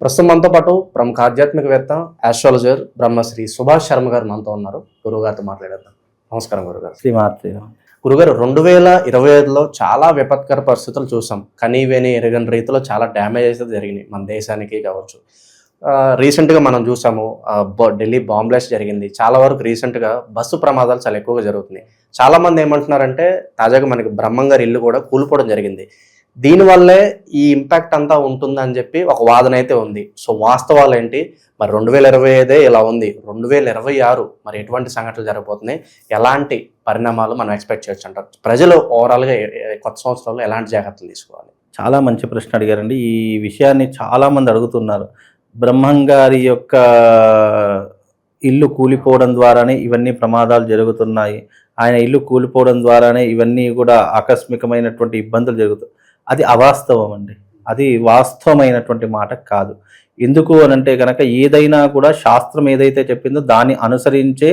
ప్రస్తుతం మనతో పాటు ప్రముఖ ఆధ్యాత్మికవేత్త ఆస్ట్రాలజర్ బ్రహ్మశ్రీ సుభాష్ శర్మ గారు మనతో ఉన్నారు. గురుగారితో మాట్లాడేద్దాం. నమస్కారం గురుగారు శ్రీమాత్రి గురుగారు రెండు వేల ఇరవై ఐదులో చాలా విపత్కర పరిస్థితులు చూసాం. కనీవేని ఎరగని రీతిలో చాలా డ్యామేజ్ అయితే జరిగినాయి. మన దేశానికి కావచ్చు. రీసెంట్గా మనం చూసాము ఢిల్లీ బాంబ్ బ్లాస్ట్ జరిగింది. చాలా వరకు రీసెంట్గా బస్సు ప్రమాదాలు చాలా ఎక్కువగా జరుగుతున్నాయి. చాలా మంది ఏమంటున్నారంటే తాజాగా మనకి బ్రహ్మంగారి ఇల్లు కూడా కూలిపోవడం జరిగింది. దీనివల్లే ఈ ఇంపాక్ట్ అంతా ఉంటుందని చెప్పి ఒక వాదన అయితే ఉంది. సో వాస్తవాలు ఏంటి? మరి రెండు వేల ఇరవై ఐదే ఇలా ఉంది. రెండు వేల ఇరవై ఆరు మరి ఎటువంటి సంఘటనలు జరగబోతున్నాయి? ఎలాంటి పరిణామాలు మనం ఎక్స్పెక్ట్ చేయొచ్చు అంటారు? ప్రజలు ఓవరాల్గా కొత్త సంవత్సరంలో ఎలాంటి జాగ్రత్తలు తీసుకోవాలి? చాలా మంచి ప్రశ్న అడిగారండి. ఈ విషయాన్ని చాలా మంది అడుగుతున్నారు. బ్రహ్మంగారి యొక్క ఇల్లు కూలిపోవడం ద్వారానే ఇవన్నీ ప్రమాదాలు జరుగుతున్నాయి. ఆయన ఇల్లు కూలిపోవడం ద్వారానే ఇవన్నీ కూడా ఆకస్మికమైనటువంటి ఇబ్బందులు జరుగుతాయి అది అవాస్తవం అండి. అది వాస్తవమైనటువంటి మాట కాదు. ఎందుకు అనంటే కనుక ఏదైనా కూడా శాస్త్రం ఏదైతే చెప్పిందో దాన్ని అనుసరించే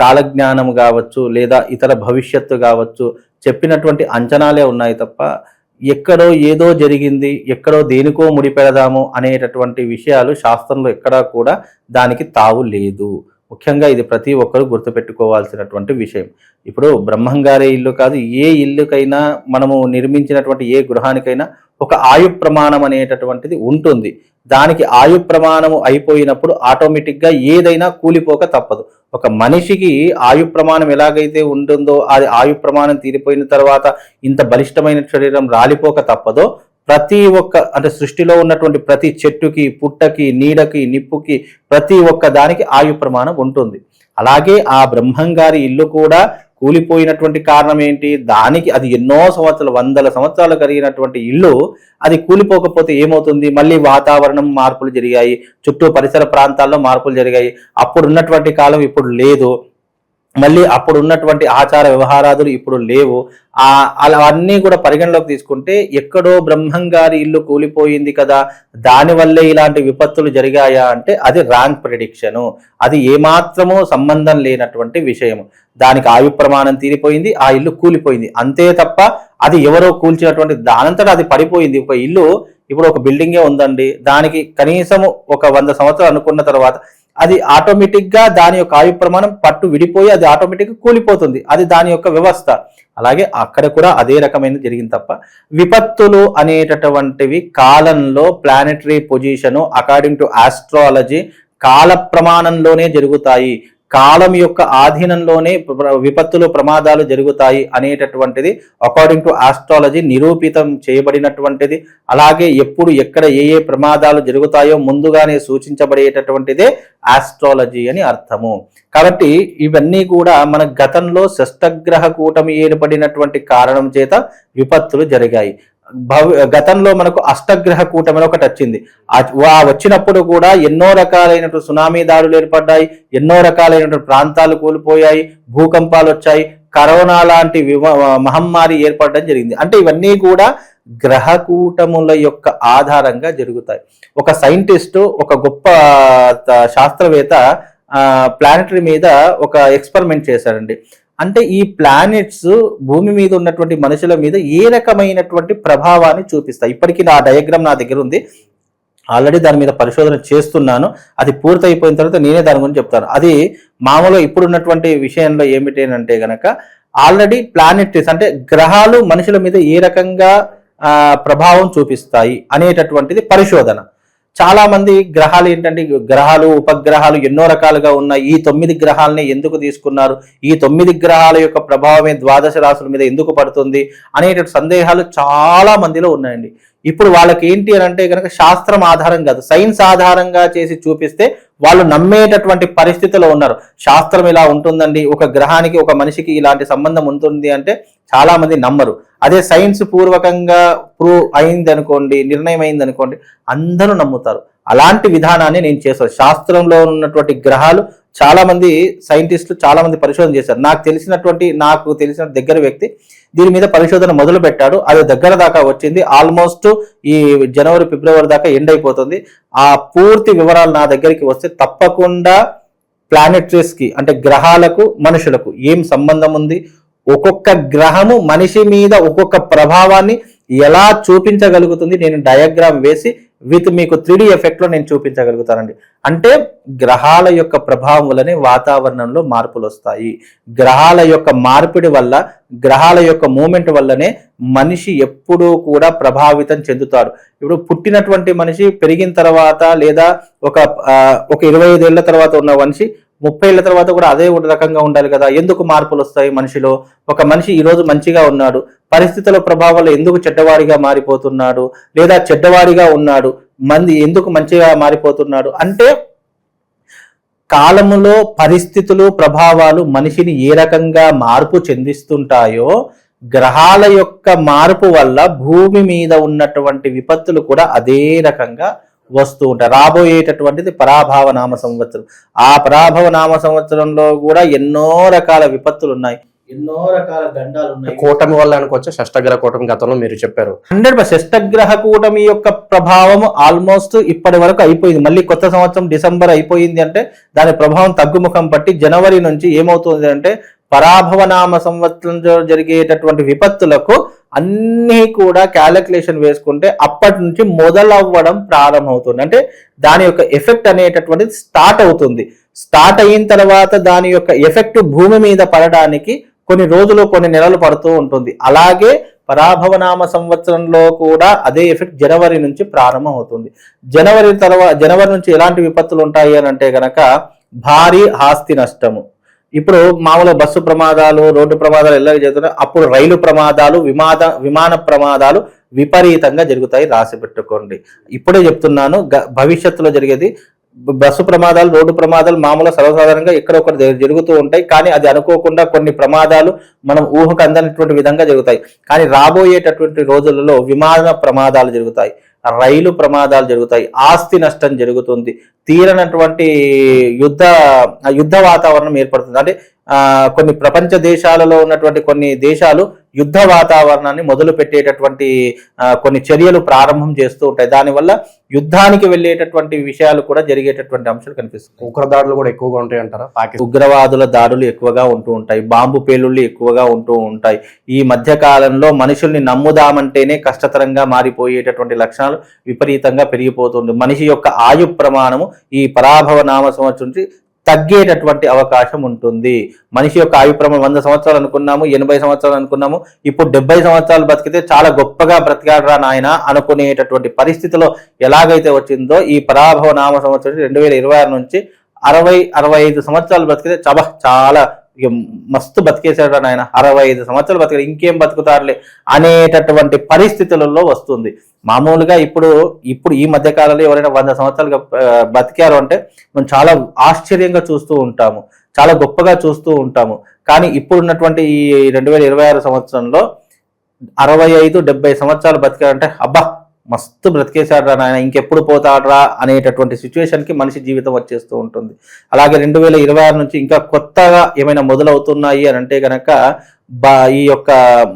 కాలజ్ఞానం కావచ్చు లేదా ఇతర భవిష్యత్తు కావచ్చు చెప్పినటువంటి అంచనాలే ఉన్నాయి తప్ప ఎక్కడో ఏదో జరిగింది ఎక్కడో దేనికో ముడిపెడదాము అనేటటువంటి విషయాలు శాస్త్రంలో ఎక్కడా కూడా దానికి తావు లేదు. ముఖ్యంగా ఇది ప్రతి ఒక్కరు గుర్తుపెట్టుకోవాల్సినటువంటి విషయం. ఇప్పుడు బ్రహ్మంగారే ఇల్లు కాదు ఏ ఇల్లుకైనా మనము నిర్మించినటువంటి ఏ గృహానికైనా ఒక ఆయు ప్రమాణం అనేటటువంటిది ఉంటుంది. దానికి ఆయు ప్రమాణము అయిపోయినప్పుడు ఆటోమేటిక్గా ఏదైనా కూలిపోక తప్పదు. ఒక మనిషికి ఆయు ప్రమాణం ఎలాగైతే ఉంటుందో అది ఆయు ప్రమాణం తీరిపోయిన తర్వాత ఇంత బలిష్టమైన శరీరం రాలిపోక తప్పదో ప్రతి ఒక్క అంటే సృష్టిలో ఉన్నటువంటి ప్రతి చెట్టుకి పుట్టకి నీడకి నిప్పుకి ప్రతి ఒక్క దానికి ఆయు ప్రమాణం ఉంటుంది. అలాగే ఆ బ్రహ్మంగారి ఇల్లు కూడా కూలిపోయినటువంటి కారణం ఏంటి? దానికి అది ఎన్నో సంవత్సరాలు వందల సంవత్సరాలు కలిగినటువంటి ఇల్లు అది కూలిపోకపోతే ఏమవుతుంది? మళ్ళీ వాతావరణం మార్పులు జరిగాయి చుట్టూ పరిసర ప్రాంతాల్లో మార్పులు జరిగాయి. అప్పుడు ఉన్నటువంటి కాలం ఇప్పుడు లేదు. మళ్ళీ అప్పుడు ఉన్నటువంటి ఆచార వ్యవహారాదులు ఇప్పుడు లేవు. ఆ అలా అన్నీ కూడా పరిగణలోకి తీసుకుంటే ఎక్కడో బ్రహ్మం గారి ఇల్లు కూలిపోయింది కదా. దానివల్లే ఇలాంటి విపత్తులు జరిగాయా అంటే అది ర్యాంక్ ప్రిడిక్షను. అది ఏమాత్రమూ సంబంధం లేనటువంటి విషయం దానికి ఆయు ప్రమాణం తీరిపోయింది ఆ ఇల్లు కూలిపోయింది. అంతే తప్ప అది ఎవరో కూల్చినటువంటి దానంతటా అది పడిపోయింది. ఒక ఇల్లు ఇప్పుడు ఒక బిల్డింగే ఉందండి. దానికి కనీసము ఒక వంద సంవత్సరాలు అనుకున్న తర్వాత అది ఆటోమేటిక్గా దాని యొక్క ఆయు ప్రమాణం పట్టు విడిపోయి అది ఆటోమేటిక్గా కూలిపోతుంది. అది దాని యొక్క వ్యవస్థ. అలాగే అక్కడ కూడా అదే రకమైన జరిగింది తప్ప విపత్తులు అనేటటువంటివి కాలంలో planetary position according to astrology కాల ప్రమాణంలోనే జరుగుతాయి. కాలం యొక్క ఆధీనంలోనే విపత్తులు ప్రమాదాలు జరుగుతాయి అనేటటువంటిది అకార్డింగ్ టు ఆస్ట్రాలజీ నిరూపితం చేయబడినటువంటిది. అలాగే ఎప్పుడు ఎక్కడ ఏ ఏ ప్రమాదాలు జరుగుతాయో ముందుగానే సూచించబడేటటువంటిదే ఆస్ట్రాలజీ అని అర్థము. కాబట్టి ఇవన్నీ కూడా మన గతంలో షష్టగ్రహ కూటమి ఏర్పడినటువంటి కారణం చేత విపత్తులు జరిగాయి. భవి గతంలో మనకు అష్టగ్రహ కూటమిలో ఒకటి వచ్చింది. ఆ వచ్చినప్పుడు కూడా ఎన్నో రకాలైనటువంటి సునామీ దాడులు ఏర్పడ్డాయి ఎన్నో రకాలైనటువంటి ప్రాంతాలు కూలిపోయాయి భూకంపాలు వచ్చాయి కరోనా లాంటి మహమ్మారి ఏర్పడడం జరిగింది. అంటే ఇవన్నీ కూడా గ్రహ కూటముల యొక్క ఆధారంగా జరుగుతాయి. ఒక సైంటిస్ట్ ఒక గొప్ప శాస్త్రవేత్త ప్లానెటరీ మీద ఒక ఎక్స్పెరిమెంట్ చేశారండి అంటే ఈ ప్లానెట్స్ భూమి మీద ఉన్నటువంటి మనుషుల మీద ఏ రకమైనటువంటి ప్రభావాన్ని చూపిస్తాయి? ఇప్పటికీ నా డయాగ్రామ్ నా దగ్గర ఉంది. ఆల్రెడీ దాని మీద పరిశోధన చేస్తున్నాను. అది పూర్తయిపోయిన తర్వాత నేనే దాని గురించి చెప్తాను. అది మామూలుగా ఇప్పుడున్నటువంటి విషయంలో ఏమిటి అంటే గనక ఆల్రెడీ ప్లానెట్స్ అంటే గ్రహాలు మనుషుల మీద ఏ రకంగా ప్రభావం చూపిస్తాయి అనేటటువంటిది పరిశోధన. చాలా మంది గ్రహాలు ఏంటంటే గ్రహాలు ఉపగ్రహాలు ఎన్నో రకాలుగా ఉన్నాయి. ఈ తొమ్మిది గ్రహాలని ఎందుకు తీసుకున్నారు? ఈ తొమ్మిది గ్రహాల యొక్క ప్రభావమే ద్వాదశ రాశుల మీద ఎందుకు పడుతుంది? అనేటువంటి సందేహాలు చాలా మందిలో ఉన్నాయండి. ఇప్పుడు వాళ్ళకి ఏంటి అని అంటే కనుక శాస్త్రం ఆధారం కాదు. సైన్స్ ఆధారంగా చేసి చూపిస్తే వాళ్ళు నమ్మేటటువంటి పరిస్థితిలో ఉన్నారు. శాస్త్రం ఇలా ఉంటుందండి. ఒక గ్రహానికి ఒక మనిషికి ఇలాంటి సంబంధం ఉంటుంది అంటే చాలా మంది నమ్మరు. అదే సైన్స్ పూర్వకంగా ప్రూవ్ అయింది అనుకోండి నిర్ణయం అయింది అనుకోండి అందరూ నమ్ముతారు. అలాంటి విధానాన్ని నేను చేస్తాను శాస్త్రంలో ఉన్నటువంటి గ్రహాలు చాలా మంది సైంటిస్టులు చాలా మంది పరిశోధన చేశారు. నాకు తెలిసినటువంటి నాకు తెలిసిన దగ్గర వ్యక్తి దీని మీద పరిశోధన మొదలు పెట్టాడు అది దగ్గర దాకా వచ్చింది. ఆల్మోస్ట్ ఈ జనవరి ఫిబ్రవరి దాకా ఎండ్ అయిపోతుంది. ఆ పూర్తి వివరాలు నా దగ్గరికి వస్తే తప్పకుండా ప్లానెటరీస్కి అంటే గ్రహాలకు మనుషులకు ఏం సంబంధం ఉంది ఒక్కొక్క గ్రహము మనిషి మీద ఒక్కొక్క ప్రభావాన్ని ఎలా చూపించగలుగుతుంది? నేను డయాగ్రామ్ వేసి విత్ మీకు త్రీ ఎఫెక్ట్లో నేను చూపించగలుగుతానండి. అంటే గ్రహాల యొక్క ప్రభావం వల్లనే వాతావరణంలో మార్పులు వస్తాయి. గ్రహాల యొక్క మార్పిడి వల్ల గ్రహాల యొక్క మూమెంట్ వల్లనే మనిషి ఎప్పుడూ కూడా ప్రభావితం చెందుతాడు. ఇప్పుడు పుట్టినటువంటి మనిషి పెరిగిన తర్వాత లేదా ఒక ఒక ఇరవై ఐదేళ్ళ తర్వాత ఉన్న మనిషి ముప్పై ఏళ్ళ తర్వాత కూడా అదే రకంగా ఉండాలి కదా. ఎందుకు మార్పులు వస్తాయి మనిషిలో? ఒక మనిషి ఈరోజు మంచిగా ఉన్నాడు. పరిస్థితుల ప్రభావాలు ఎందుకు చెడ్డవాడిగా మారిపోతున్నాడు? లేదా చెడ్డవాడిగా ఉన్నాడు? మంది ఎందుకు మంచిగా మారిపోతున్నాడు? అంటే కాలములో పరిస్థితులు ప్రభావాలు మనిషిని ఏ రకంగా మార్పు చెందిస్తుంటాయో గ్రహాల యొక్క మార్పు వల్ల భూమి మీద ఉన్నటువంటి విపత్తులు కూడా అదే రకంగా వస్తూ ఉంటాయి. రాబోయేటటువంటిది పరాభావ నామ సంవత్సరం. ఆ పరాభవ నామ సంవత్సరంలో కూడా ఎన్నో రకాల విపత్తులు ఉన్నాయి. ఎన్నో రకాల గండాలు ఉన్నాయి. కూటమి వల్ల అనుకోవచ్చు? షష్టగ్రహ కూటమి గతంలో మీరు చెప్పారు. హండ్రెడ్ షష్టగ్రహ కూటమి యొక్క ప్రభావం ఆల్మోస్ట్ ఇప్పటి వరకు అయిపోయింది. మళ్ళీ కొత్త సంవత్సరం డిసెంబర్ అయిపోయింది అంటే దాని ప్రభావం తగ్గుముఖం పట్టి జనవరి నుంచి ఏమవుతుంది అంటే పరాభవనామ సంవత్సరంలో జరిగేటటువంటి విపత్తులకు అన్నీ కూడా క్యాలిక్యులేషన్ వేసుకుంటే అప్పటి నుంచి మొదలవ్వడం ప్రారంభమవుతుంది. అంటే దాని యొక్క ఎఫెక్ట్ అనేటటువంటిది స్టార్ట్ అవుతుంది. స్టార్ట్ అయిన తర్వాత దాని యొక్క ఎఫెక్ట్ భూమి మీద పడడానికి కొన్ని రోజులు కొన్ని నెలలు పడుతూ ఉంటుంది. అలాగే పరాభవనామ సంవత్సరంలో కూడా అదే ఎఫెక్ట్ జనవరి నుంచి ప్రారంభం అవుతుంది జనవరి తర్వాత జనవరి నుంచి ఎలాంటి విపత్తులు ఉంటాయి అని అంటే గనక భారీ ఆస్తి నష్టము. ఇప్పుడు మామూలుగా బస్సు ప్రమాదాలు రోడ్డు ప్రమాదాలు ఎలా జరుగుతున్నాయి అప్పుడు రైలు ప్రమాదాలు విమాద విమాన ప్రమాదాలు విపరీతంగా జరుగుతాయి రాసి పెట్టుకోండి. ఇప్పుడే చెప్తున్నాను గ- భవిష్యత్తులో జరిగేది బస్సు ప్రమాదాలు రోడ్డు ప్రమాదాలు మామూలుగా సర్వసాధారణంగా ఎక్కడొక్కడ ఒకటి జరుగుతూ ఉంటాయి. కానీ అది అనుకోకుండా కొన్ని ప్రమాదాలు మనం ఊహకు అందనటువంటి విధంగా జరుగుతాయి. కానీ రాబోయేటటువంటి రోజులలో విమాన ప్రమాదాలు జరుగుతాయి. రైలు ప్రమాదాలు జరుగుతాయి ఆస్తి నష్టం జరుగుతుంది తీరనటువంటి యుద్ధ యుద్ధ వాతావరణం ఏర్పడుతుంది. అంటే కొన్ని ప్రపంచ దేశాలలో ఉన్నటువంటి కొన్ని దేశాలు యుద్ధ వాతావరణాన్ని మొదలు పెట్టేటటువంటి కొన్ని చర్యలు ప్రారంభం చేస్తూ ఉంటాయి. దానివల్ల యుద్ధానికి వెళ్ళేటటువంటి విషయాలు కూడా జరిగేటటువంటి అంశాలు కనిపిస్తున్నాయి. ఉగ్రదాడులు కూడా ఎక్కువగా ఉంటాయి అంటారా? ఉగ్రవాదుల దాడులు ఎక్కువగా ఉంటూ ఉంటాయి. బాంబు పేలుళ్ళు ఎక్కువగా ఉంటూ ఉంటాయి. ఈ మధ్య కాలంలో మనుషుల్ని నమ్ముదామంటేనే కష్టతరంగా మారిపోయేటటువంటి లక్షణాలు విపరీతంగా పెరిగిపోతుంది మనిషి యొక్క ఆయు ప్రమాణము ఈ పరాభవ నామ సంవత్సరం నుంచి తగ్గేటటువంటి అవకాశం ఉంటుంది. మనిషి యొక్క ఆయు ప్రమాణం వంద సంవత్సరాలు అనుకున్నాము ఎనభై సంవత్సరాలు అనుకున్నాము ఇప్పుడు డెబ్బై సంవత్సరాలు బతికితే చాలా గొప్పగా బ్రతికాడరా నాయన అనుకునేటటువంటి పరిస్థితిలో ఎలాగైతే వచ్చిందో ఈ పరాభవ నామ సంవత్సరం రెండు వేల ఇరవై ఆరు నుంచి అరవై అరవై ఐదు సంవత్సరాలు బతికితే చబ చాలా ఇక మస్తు బతికేశాడు నాయన. అరవై ఐదు సంవత్సరాలు బతికాడు. ఇంకేం బతుకుతారులే అనేటటువంటి పరిస్థితులలో వస్తుంది. మామూలుగా ఇప్పుడు ఇప్పుడు ఈ మధ్య కాలంలో ఎవరైనా వంద సంవత్సరాలుగా బతికారు అంటే మనం చాలా ఆశ్చర్యంగా చూస్తూ ఉంటాము. చాలా గొప్పగా చూస్తూ ఉంటాము. కానీ ఇప్పుడున్నటువంటి ఈ రెండు వేల ఇరవై ఆరు సంవత్సరంలో అరవై ఐదు డెబ్బై సంవత్సరాలు బతికారంటే అబ్బా! మస్తు బ్రతికేశాడు రా నాయన ఇంకెప్పుడు పోతాడ్రా అనేటటువంటి సిచ్యువేషన్కి మనిషి జీవితం వచ్చేస్తూ ఉంటుంది. అలాగే రెండు వేల ఇరవై ఆరు నుంచి ఇంకా కొత్తగా ఏమైనా మొదలవుతున్నాయి అని అంటే కనుక ఈ యొక్క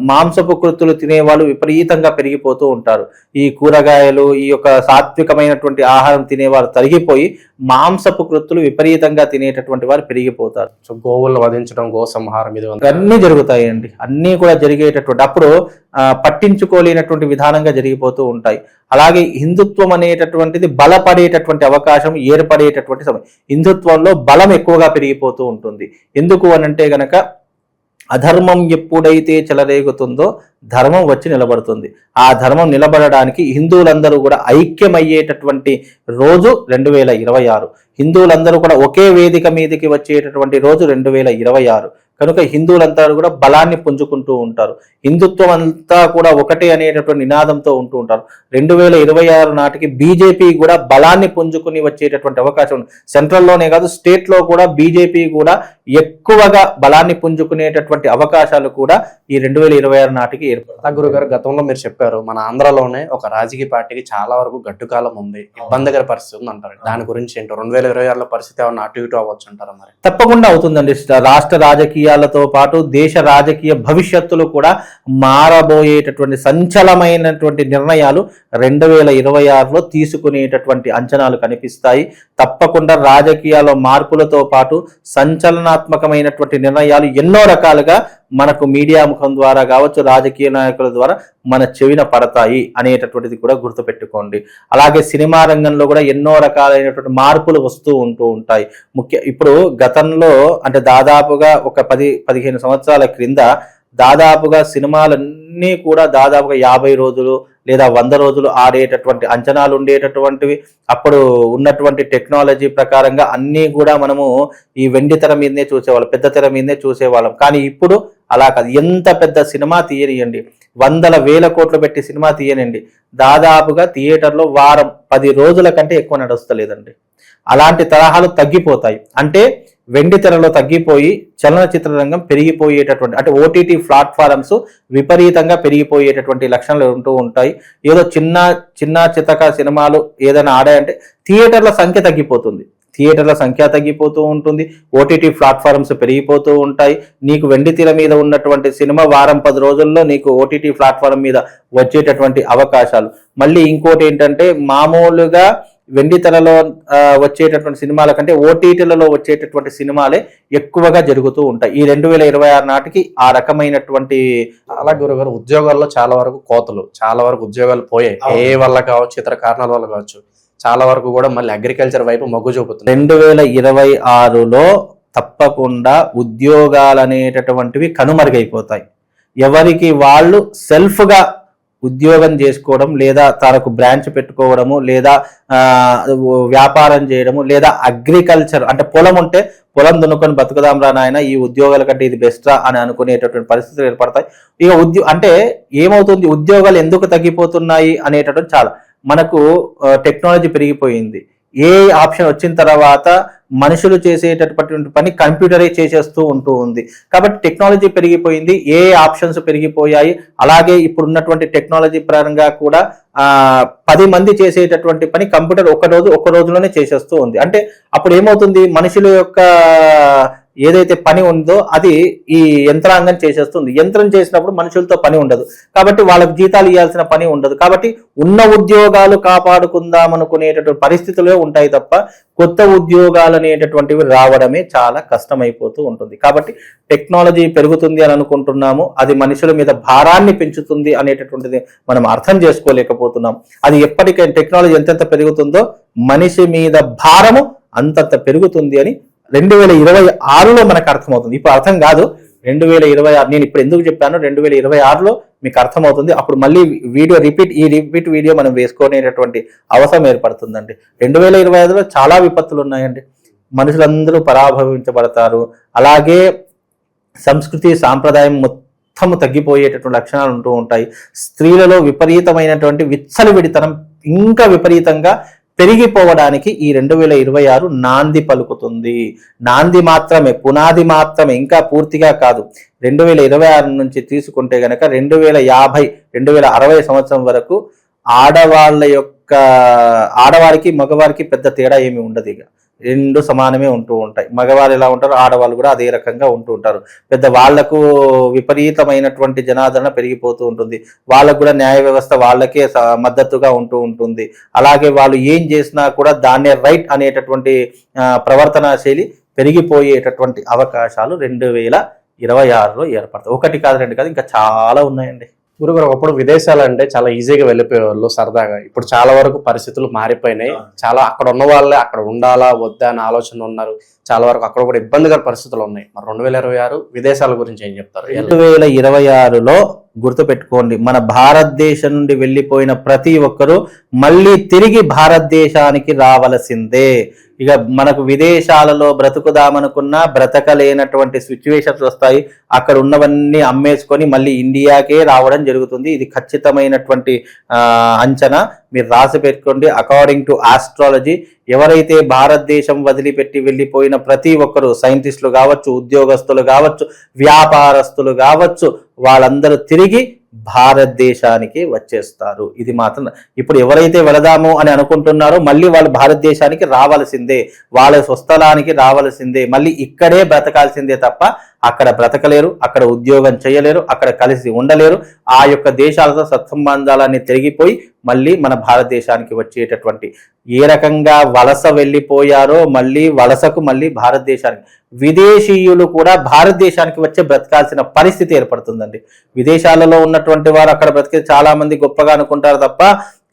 మాంసపు కృతులు తినేవాళ్ళు విపరీతంగా పెరిగిపోతూ ఉంటారు. ఈ కూరగాయలు ఈ యొక్క సాత్వికమైనటువంటి ఆహారం తినేవారు తరిగిపోయి మాంసపు కృతులు విపరీతంగా తినేటటువంటి వారు పెరిగిపోతారు. సో గోవులను వధించడం గో సంహారం ఇది. అన్నీ జరుగుతాయండి. అన్నీ కూడా జరిగేటటువంటి అప్పుడు పట్టించుకోలేనటువంటి విధానంగా జరిగిపోతూ ఉంటాయి. అలాగే హిందుత్వం అనేటటువంటిది బలపడేటటువంటి అవకాశం ఏర్పడేటటువంటి సమయం. హిందుత్వంలో బలం ఎక్కువగా పెరిగిపోతూ ఉంటుంది. ఎందుకు అనంటే గనక అధర్మం ఎప్పుడైతే చెలరేగుతుందో ధర్మం వచ్చి నిలబడుతుంది. ఆ ధర్మం నిలబడడానికి హిందువులందరూ కూడా ఐక్యమయ్యేటటువంటి రోజు రెండు వేల ఇరవై ఆరు. హిందువులందరూ కూడా ఒకే వేదిక మీదకి వచ్చేటటువంటి రోజు రెండు వేల ఇరవై ఆరు. కనుక హిందువులంతా కూడా బలాన్ని పుంజుకుంటూ ఉంటారు. హిందుత్వం అంతా కూడా ఒకటే అనేటటువంటి నినాదంతో ఉంటూ ఉంటారు. రెండు వేల ఇరవై ఆరు నాటికి బీజేపీ కూడా బలాన్ని పుంజుకుని వచ్చేటటువంటి అవకాశం ఉంది. సెంట్రల్లోనే కాదు స్టేట్లో కూడా బీజేపీ కూడా ఎక్కువగా బలాన్ని పుంజుకునేటటువంటి అవకాశాలు కూడా ఈ రెండు వేల ఇరవై ఆరు నాటికి ఏర్పడతాయి గురుగారు గతంలో మీరు చెప్పారు మన ఆంధ్రాలోనే ఒక రాజకీయ పార్టీకి చాలా వరకు గట్టుకాలం ఉంది ఇబ్బందికర పరిస్థితి ఉంది అంటారు దాని గురించి ఏంటో రెండు వేల ఇరవై ఆరులో పరిస్థితి ఏమన్నా అటు ఇటు అవ్వచ్చు అంటారా మరి? తప్పకుండా అవుతుందండి. రాష్ట్ర రాజకీయాలతో పాటు దేశ రాజకీయ భవిష్యత్తులు కూడా మారబోయేటటువంటి సంచలమైనటువంటి నిర్ణయాలు రెండు వేల ఇరవై ఆరులో తీసుకునేటటువంటి అంచనాలు కనిపిస్తాయి. తప్పకుండా రాజకీయాల మార్పులతో పాటు సంచలనాత్మకమైనటువంటి నిర్ణయాలు ఎన్నో రకాలుగా మనకు మీడియా ముఖం ద్వారా కావచ్చు రాజకీయ నాయకుల ద్వారా మన చెవిన పడతాయి అనేటటువంటిది కూడా గుర్తుపెట్టుకోండి. అలాగే సినిమా రంగంలో కూడా ఎన్నో రకాలైనటువంటి మార్పులు వస్తూ ఉంటూ ఉంటాయి. ముఖ్య ఇప్పుడు గతంలో అంటే దాదాపుగా ఒక పది పదిహేను సంవత్సరాల క్రింద దాదాపుగా సినిమాలన్నీ కూడా దాదాపుగా యాభై రోజులు లేదా వంద రోజులు ఆడేటటువంటి అంచనాలు ఉండేటటువంటివి అప్పుడు ఉన్నటువంటి టెక్నాలజీ ప్రకారంగా అన్నీ కూడా మనము ఈ వెండి తెర మీదనే చూసేవాళ్ళం పెద్ద తెర మీదనే చూసేవాళ్ళం. కానీ ఇప్పుడు అలా కాదు. ఎంత పెద్ద సినిమా తీయనియండి. వందల వేల కోట్లు పెట్టి సినిమా తీయనండి దాదాపుగా థియేటర్లో వారం పది రోజుల కంటే ఎక్కువ నడుస్తలేదండి. అలాంటి తరహాలు తగ్గిపోతాయి. అంటే వెండి తెరలో తగ్గిపోయి చలనచిత్ర రంగం పెరిగిపోయేటటువంటి అంటే ఓటీటీ ప్లాట్ఫారమ్స్ విపరీతంగా పెరిగిపోయేటటువంటి లక్షణాలు ఉంటూ ఉంటాయి. ఏదో చిన్న చిన్న చితక సినిమాలు ఏదైనా ఆడాయంటే థియేటర్ల సంఖ్య తగ్గిపోతుంది. థియేటర్ల సంఖ్య తగ్గిపోతూ ఉంటుంది. ఓటీటీ ప్లాట్ఫారమ్స్ పెరిగిపోతూ ఉంటాయి. నీకు వెండి తీర మీద ఉన్నటువంటి సినిమా వారం పది రోజుల్లో నీకు ఓటీటీ ప్లాట్ఫారం మీద వచ్చేటటువంటి అవకాశాలు. మళ్ళీ ఇంకోటి ఏంటంటే మామూలుగా వెండి తెరలో ఆ, వచ్చేటటువంటి సినిమాల కంటే ఓటీటీలలో వచ్చేటటువంటి సినిమాలే ఎక్కువగా జరుగుతూ ఉంటాయి. ఈ రెండు వేల ఇరవై ఆరు నాటికి ఆ రకమైనటువంటి అలా గురుగారు ఉద్యోగాల్లో చాలా వరకు కోతలు చాలా వరకు ఉద్యోగాలు పోయాయి. ఏ వల్ల కావచ్చు ఇతర కారణాల వల్ల కావచ్చు చాలా వరకు కూడా మళ్ళీ అగ్రికల్చర్ వైపు మొగ్గు చూపుతుంది రెండు వేల ఇరవై ఆరులో తప్పకుండా ఉద్యోగాలు అనేటటువంటివి కనుమరుగైపోతాయి. ఎవరికి వాళ్ళు సెల్ఫ్గా ఉద్యోగం చేసుకోవడం లేదా తనకు బ్రాంచ్ పెట్టుకోవడము లేదా వ్యాపారం చేయడము లేదా అగ్రికల్చర్ అంటే పొలం ఉంటే పొలం దున్నుకొని బతుకుదాం రా నాయన ఈ ఉద్యోగాల కంటే ఇది బెస్ట్రా అని అనుకునేటటువంటి పరిస్థితులు ఏర్పడతాయి. ఇక ఉద్యో అంటే ఏమవుతుంది? ఉద్యోగాలు ఎందుకు తగ్గిపోతున్నాయి అనేటటువంటి చాలా మనకు టెక్నాలజీ పెరిగిపోయింది. ఏ ఆప్షన్ వచ్చిన తర్వాత మనుషులు చేసేటటువంటి పని కంప్యూటరే చేసేస్తూ ఉంటూ ఉంది. కాబట్టి టెక్నాలజీ పెరిగిపోయింది ఏ ఆప్షన్స్ పెరిగిపోయాయి అలాగే ఇప్పుడున్నటువంటి టెక్నాలజీ పరంగా కూడా పది మంది చేసేటటువంటి పని కంప్యూటర్ ఒక రోజు ఒక రోజులోనే చేసేస్తూ ఉంది. అంటే అప్పుడు ఏమవుతుంది మనుషుల యొక్క ఏదైతే పని ఉందో అది ఈ యంత్రాంగం చేసేస్తుంది. యంత్రం చేసినప్పుడు మనుషులతో పని ఉండదు. కాబట్టి వాళ్ళకి జీతాలు ఇవ్వాల్సిన పని ఉండదు. కాబట్టి ఉన్న ఉద్యోగాలు కాపాడుకుందాం అనుకునేటటువంటి పరిస్థితులే ఉంటాయి తప్ప కొత్త ఉద్యోగాలు అనేటటువంటివి రావడమే చాలా కష్టమైపోతూ ఉంటుంది. కాబట్టి టెక్నాలజీ పెరుగుతుంది అని అనుకుంటున్నాము. అది మనుషుల మీద భారాన్ని పెంచుతుంది అనేటటువంటిది మనం అర్థం చేసుకోలేకపోతున్నాం. అది ఎప్పటికైనా టెక్నాలజీ ఎంతెంత పెరుగుతుందో మనిషి మీద భారము అంతంత పెరుగుతుంది అని రెండు వేల ఇరవై ఆరులో మనకు అర్థమవుతుంది. ఇప్పుడు అర్థం కాదు. రెండు వేల ఇరవై ఆరు నేను ఇప్పుడు ఎందుకు చెప్పాను? రెండు వేల ఇరవై ఆరులో మీకు అర్థమవుతుంది. అప్పుడు మళ్ళీ వీడియో రిపీట్ ఈ రిపీట్ వీడియో మనం వేసుకునేటటువంటి అవసరం ఏర్పడుతుందండి. రెండు వేల ఇరవై ఐదులో చాలా విపత్తులు ఉన్నాయండి. మనుషులందరూ పరాభవించబడతారు. అలాగే సంస్కృతి సాంప్రదాయం మొత్తము తగ్గిపోయేటటువంటి లక్షణాలు ఉంటూ ఉంటాయి. స్త్రీలలో విపరీతమైనటువంటి విచ్చలవిడితనం ఇంకా విపరీతంగా పెరిగిపోవడానికి ఈ రెండు వేల ఇరవై ఆరు నాంది పలుకుతుంది. నాంది మాత్రమే పునాది మాత్రమే ఇంకా పూర్తిగా కాదు. రెండు వేల ఇరవై ఆరు నుంచి తీసుకుంటే గనక రెండు వేల యాభై రెండు వేల అరవై సంవత్సరం వరకు ఆడవాళ్ళ యొక్క ఆడవారికి మగవారికి పెద్ద తేడా ఏమి ఉండదు ఇక. రెండు సమానమే ఉంటూ ఉంటాయి. మగవారు ఎలా ఉంటారో ఆడవాళ్ళు కూడా అదే రకంగా ఉంటూ ఉంటారు. పెద్ద వాళ్ళకు విపరీతమైనటువంటి జనాదరణ పెరిగిపోతూ ఉంటుంది. వాళ్ళకు కూడా న్యాయ వ్యవస్థ వాళ్ళకే స- మద్దతుగా ఉంటూ ఉంటుంది. అలాగే వాళ్ళు ఏం చేసినా కూడా దాన్నే రైట్ అనేటటువంటి ప్రవర్తన శైలి పెరిగిపోయేటటువంటి అవకాశాలు రెండు వేల ఇరవై ఆరులో ఏర్పడతాయి. ఒకటి కాదు రెండు కాదు ఇంకా చాలా ఉన్నాయండి. గురుగారు ఒకప్పుడు విదేశాలు అంటే చాలా ఈజీగా వెళ్ళిపోయేవాళ్ళు సరదాగా. ఇప్పుడు చాలా వరకు పరిస్థితులు మారిపోయినాయి. చాలా అక్కడ ఉన్న వాళ్ళే అక్కడ ఉండాలా వద్దా అనే ఆలోచన ఉన్నారు. చాలా వరకు అక్కడ కూడా ఇబ్బందికర పరిస్థితులు ఉన్నాయి. మరి రెండు వేల ఇరవై ఆరు విదేశాల గురించి ఏం చెప్తారు? రెండు వేల ఇరవై ఆరులో గుర్తుపెట్టుకోండి. మన భారతదేశం నుండి వెళ్ళిపోయిన ప్రతి ఒక్కరూ మళ్ళీ తిరిగి భారతదేశానికి రావలసిందే. ఇక మనకు విదేశాలలో బ్రతుకుదామనుకున్నా బ్రతకలేనటువంటి సిచ్యువేషన్స్ వస్తాయి. అక్కడ ఉన్నవన్నీ అమ్మేసుకొని మళ్ళీ ఇండియాకే రావడం జరుగుతుంది. ఇది ఖచ్చితమైనటువంటి అంచనా. మీరు రాసి పెట్టుకోండి. అకార్డింగ్ టు ఆస్ట్రాలజీ ఎవరైతే భారతదేశం వదిలిపెట్టి వెళ్ళిపోయిన ప్రతి ఒక్కరు సైంటిస్టులు కావచ్చు ఉద్యోగస్తులు కావచ్చు వ్యాపారస్తులు కావచ్చు వాళ్ళందరూ తిరిగి భారతదేశానికి వచ్చేస్తారు. ఇది మాత్రం ఇప్పుడు ఎవరైతే వెళదాము అని అనుకుంటున్నారో మళ్ళీ వాళ్ళు భారతదేశానికి రావాల్సిందే. వాళ్ళ స్వస్థలానికి రావాల్సిందే. మళ్ళీ ఇక్కడే బ్రతకాల్సిందే తప్ప అక్కడ బ్రతకలేరు అక్కడ ఉద్యోగం చేయలేరు అక్కడ కలిసి ఉండలేరు. ఆ యొక్క దేశాలతో సత్సంబంధాలన్నీ తిరిగిపోయి మళ్ళీ మన భారతదేశానికి వచ్చేటటువంటి ఏ రకంగా వలస వెళ్ళిపోయారో మళ్ళీ వలసకు మళ్ళీ భారతదేశానికి. విదేశీయులు కూడా భారతదేశానికి వచ్చే బ్రతకాల్సిన పరిస్థితి ఏర్పడుతుందండి. విదేశాలలో ఉన్నటువంటి వారు అక్కడ బ్రతికే చాలా మంది గొప్పగా అనుకుంటారు తప్ప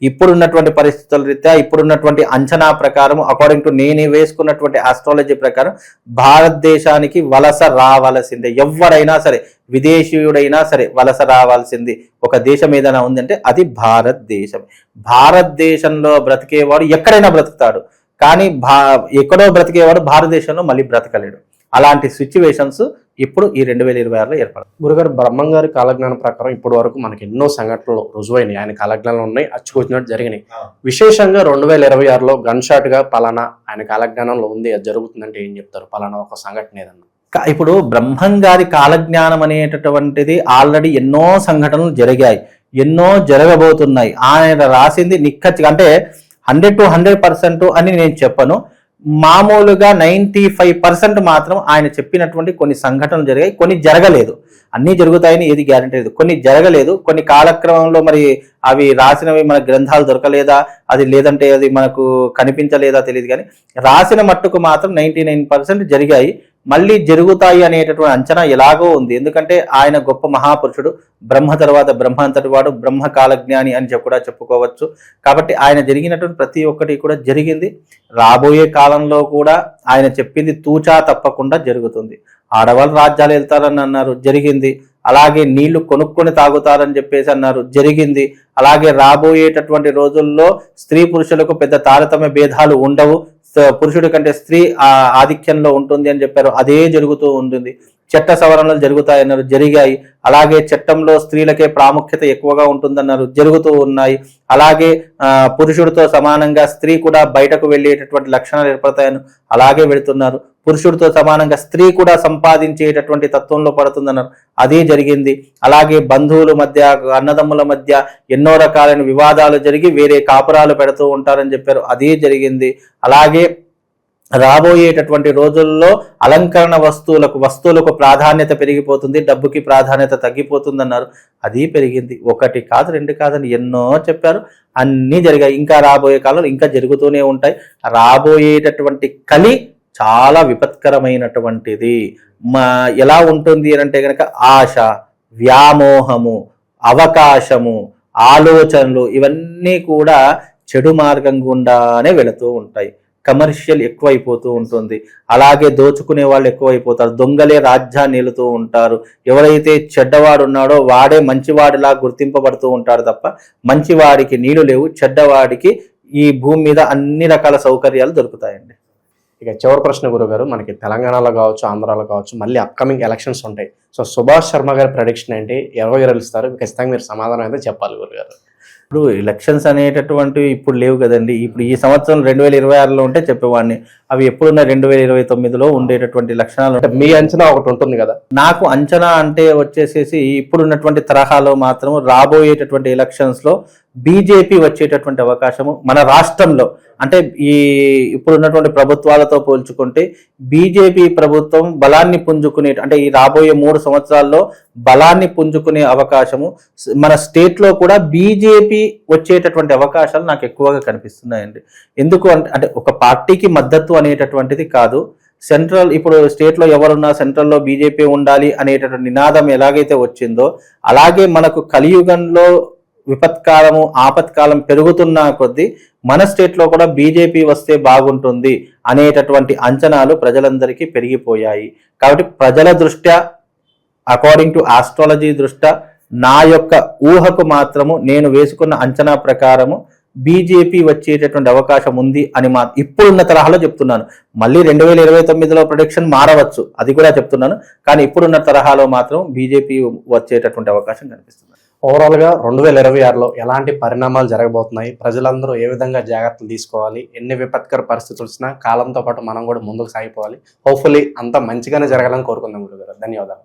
ఇప్పుడున్నటువంటి పరిస్థితుల రీత్యా ఇప్పుడున్నటువంటి అంచనా ప్రకారం అకార్డింగ్ టు నేను వేసుకున్నటువంటి ఆస్ట్రాలజీ ప్రకారం భారతదేశానికి వలస రావాల్సిందే. ఎవరైనా సరే విదేశీయుడైనా సరే వలస రావాల్సింది. ఒక దేశం ఏదైనా ఉందంటే అది భారతదేశం భారతదేశంలో బ్రతికేవాడు ఎక్కడైనా బ్రతుకుతాడు. కానీ భా ఎక్కడో బ్రతికేవాడు భారతదేశంలో మళ్ళీ బ్రతకలేడు. అలాంటి సిచ్యువేషన్స్ ఇప్పుడు ఈ రెండు వేల ఇరవై ఆరులో ఏర్పడదు. గురుగారు బ్రహ్మం గారి కాలజ్ఞానం ప్రకారం ఇప్పటి వరకు మనకి ఎన్నో సంఘటనలు రుజువైనాయి. ఆయన కాలజ్ఞానం ఉన్నాయి అచ్చుకొచ్చినట్టు జరిగినాయి. విశేషంగా రెండు వేల ఇరవై ఆరులో గన్ షాట్గా పలానా ఆయన కాలజ్ఞానంలో ఉంది అది జరుగుతుందంటే ఏం చెప్తారు? పలానా ఒక సంఘటన ఏదన్నా? ఇప్పుడు బ్రహ్మం గారి కాలజ్ఞానం అనేటటువంటిది ఆల్రెడీ ఎన్నో సంఘటనలు జరిగాయి ఎన్నో జరగబోతున్నాయి. ఆయన రాసింది నిక్కచ్చిగా అంటే హండ్రెడ్ టు హండ్రెడ్ పర్సెంట్ అని నేను చెప్పను. మామూలుగా నైంటీ ఫైవ్ పర్సెంట్ మాత్రం ఆయన చెప్పినటువంటి కొన్ని సంఘటనలు జరిగాయి. కొన్ని జరగలేదు. అన్నీ జరుగుతాయని ఏది గ్యారంటీ లేదు. కొన్ని జరగలేదు. కొన్ని కాలక్రమంలో మరి అవి రాసినవి మన గ్రంథాలు దొరకలేదా? అది లేదంటే అది మనకు కనిపించలేదా తెలియదు కానీ రాసిన మట్టుకు మాత్రం నైంటీ నైన్ పర్సెంట్ జరిగాయి. మళ్ళీ జరుగుతాయి అనేటటువంటి అంచనా ఎలాగో ఉంది. ఎందుకంటే ఆయన గొప్ప మహాపురుషుడు బ్రహ్మ తర్వాత బ్రహ్మ అంతటి వాడు బ్రహ్మ కాలజ్ఞాని అని కూడా చెప్పుకోవచ్చు. కాబట్టి ఆయన జరిగినటువంటి ప్రతి ఒక్కటి కూడా జరిగింది. రాబోయే కాలంలో కూడా ఆయన చెప్పింది తూచా తప్పకుండా జరుగుతుంది. ఆడవాళ్ళు రాజ్యాలు వెళ్తారని అన్నారు జరిగింది. అలాగే నీళ్ళు కొనుక్కొని తాగుతారని చెప్పేసి అన్నారు. జరిగింది. అలాగే రాబోయేటటువంటి రోజుల్లో స్త్రీ పురుషులకు పెద్ద తారతమ్య భేదాలు ఉండవు. పురుషుడి కంటే స్త్రీ ఆధిక్యంలో ఉంటుంది అని చెప్పారు. అదే జరుగుతూ ఉంటుంది. చట్ట సవరణలు జరుగుతాయన్నారు. జరిగాయి. అలాగే చట్టంలో స్త్రీలకే ప్రాముఖ్యత ఎక్కువగా ఉంటుందన్నారు. జరుగుతూ ఉన్నాయి. అలాగే పురుషుడితో సమానంగా స్త్రీ కూడా బయటకు వెళ్ళేటటువంటి లక్షణాలు ఏర్పడతాయని అలాగే వెళుతున్నారు. పురుషుడితో సమానంగా స్త్రీ కూడా సంపాదించేటటువంటి తత్వంలో పడుతుందన్నారు అదే జరిగింది. అలాగే బంధువుల మధ్య అన్నదమ్ముల మధ్య ఎన్నో రకాలైన వివాదాలు జరిగి వేరే కాపురాలు పెడుతూ ఉంటారని చెప్పారు. అదే జరిగింది. అలాగే రాబోయేటటువంటి రోజుల్లో అలంకరణ వస్తువులకు వస్తువులకు ప్రాధాన్యత పెరిగిపోతుంది. డబ్బుకి ప్రాధాన్యత తగ్గిపోతుందన్నారు. అది పెరిగింది. ఒకటి కాదు రెండు కాదని ఎన్నో చెప్పారు. అన్నీ జరిగాయి. ఇంకా రాబోయే కాలంలో ఇంకా జరుగుతూనే ఉంటాయి. రాబోయేటటువంటి కలి చాలా విపత్కరమైనటువంటిది. మా ఎలా ఉంటుంది అని అంటే కనుక ఆశ వ్యామోహము అవకాశము ఆలోచనలు ఇవన్నీ కూడా చెడు మార్గం గుండానే వెళుతూ ఉంటాయి. కమర్షియల్ ఎక్కువైపోతూ ఉంటుంది. అలాగే దోచుకునే వాళ్ళు ఎక్కువైపోతారు. దొంగలే రాజ్యాన్ని నిలుతూ ఉంటారు. ఎవరైతే చెడ్డవాడు ఉన్నాడో వాడే మంచివాడిలా గుర్తింపబడుతూ ఉంటాడు తప్ప మంచివాడికి నీళ్ళు లేవు. చెడ్డవాడికి ఈ భూమి మీద అన్ని రకాల సౌకర్యాలు దొరుకుతాయండి. ఇక చివరి ప్రశ్న గురుగారు మనకి తెలంగాణలో కావచ్చు ఆంధ్రాలో కావచ్చు మళ్ళీ అప్కమింగ్ ఎలక్షన్స్ ఉంటాయి. సో సుభాష్ శర్మ గారి ప్రొడిక్షన్ ఏంటి? ఎవరు గెలుస్తారు ఖచ్చితంగా మీరు సమాధానం అయితే చెప్పాలి గురుగారు. ఇప్పుడు ఎలక్షన్స్ అనేటటువంటివి ఇప్పుడు లేవు కదండి. ఇప్పుడు ఈ సంవత్సరం రెండు వేల ఇరవై ఆరులో ఉంటే చెప్పేవాడిని. అవి ఎప్పుడున్న రెండు వేల ఇరవై తొమ్మిదిలో ఉండేటటువంటి లక్షణాలు. అంటే మీ అంచనా ఒకటి ఉంటుంది కదా? నాకు అంచనా అంటే వచ్చేసేసి ఇప్పుడున్నటువంటి తరహాలో మాత్రం రాబోయేటటువంటి ఎలక్షన్స్లో బీజేపీ వచ్చేటటువంటి అవకాశము మన రాష్ట్రంలో. అంటే ఈ ఇప్పుడున్నటువంటి ప్రభుత్వాలతో పోల్చుకుంటే బీజేపీ ప్రభుత్వం బలాన్ని పుంజుకునే అంటే ఈ రాబోయే మూడు సంవత్సరాల్లో బలాన్ని పుంజుకునే అవకాశము మన స్టేట్లో కూడా బీజేపీ వచ్చేటటువంటి అవకాశాలు నాకు ఎక్కువగా కనిపిస్తున్నాయండి. ఎందుకు అంటే అంటే ఒక పార్టీకి మద్దతు అనేటటువంటిది కాదు. సెంట్రల్ ఇప్పుడు స్టేట్లో ఎవరున్నా సెంట్రల్లో బీజేపీ ఉండాలి అనేటటువంటి నినాదం ఎలాగైతే వచ్చిందో అలాగే మనకు కలియుగంలో విపత్కాలము ఆపత్కాలం పెరుగుతున్న కొద్దీ మన స్టేట్లో కూడా బీజేపీ వస్తే బాగుంటుంది అనేటటువంటి అంచనాలు ప్రజలందరికీ పెరిగిపోయాయి. కాబట్టి ప్రజల దృష్ట్యా అకార్డింగ్ టు ఆస్ట్రాలజీ దృష్ట్యా నా యొక్క ఊహకు మాత్రము నేను వేసుకున్న అంచనా ప్రకారము బీజేపీ వచ్చేటటువంటి అవకాశం ఉంది అని మా ఇప్పుడున్న తరహాలో చెప్తున్నాను. మళ్ళీ రెండు వేల ఇరవై తొమ్మిదిలో ప్రొడిక్షన్ మారవచ్చు అది కూడా చెప్తున్నాను. కానీ ఇప్పుడున్న తరహాలో మాత్రం బీజేపీ వచ్చేటటువంటి అవకాశం కనిపిస్తుంది. ఓవరాల్గా రెండు వేల ఇరవై ఆరులో ఎలాంటి పరిణామాలు జరగబోతున్నాయి? ప్రజలందరూ ఏ విధంగా జాగ్రత్తలు తీసుకోవాలి? ఎన్ని విపత్కర పరిస్థితులు వచ్చినా కాలంతో పాటు మనం కూడా ముందుకు సాగిపోవాలి. హోప్ఫుల్లీ అంతా మంచిగానే జరగాలని కోరుకుందాం గురుగారు. ధన్యవాదాలు.